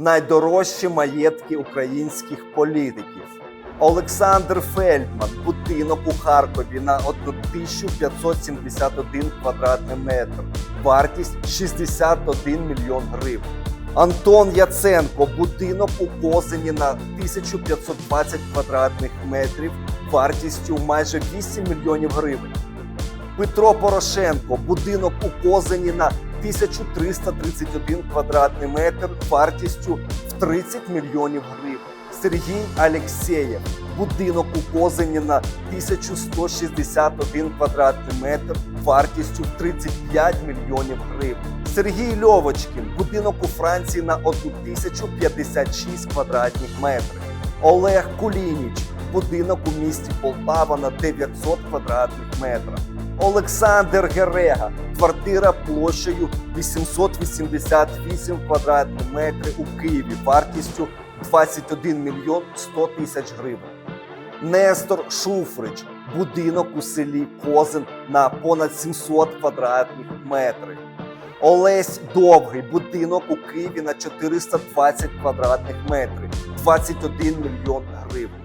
найдорожчі маєтки українських політиків. Олександр Фельдман, будинок у Харкові на 1571 квадратний метр, вартість 61 мільйон гривень. Антон Яценко, будинок у Козині на 1520 квадратних метрів, вартістю майже 8 мільйонів гривень. Петро Порошенко, будинок у Козині на 1331 квадратний метр вартістю в 30 мільйонів гривень. Сергій Алєксєєв, будинок у Козині на 1161 квадратний метр вартістю в 35 мільйонів гривень. Сергій Льовочкін, будинок у Франції на 1056 квадратних метрів. Олег Кулініч, будинок у місті Полтава на 900 квадратних метрів. Олександр Герега, квартира площею 888 квадратних метрів у Києві, вартістю 21 мільйон 100 тисяч гривень. Нестор Шуфрич, будинок у селі Козин на понад 700 квадратних метрів. Олесь Довгий, будинок у Києві на 420 квадратних метрів, 21 мільйон гривень.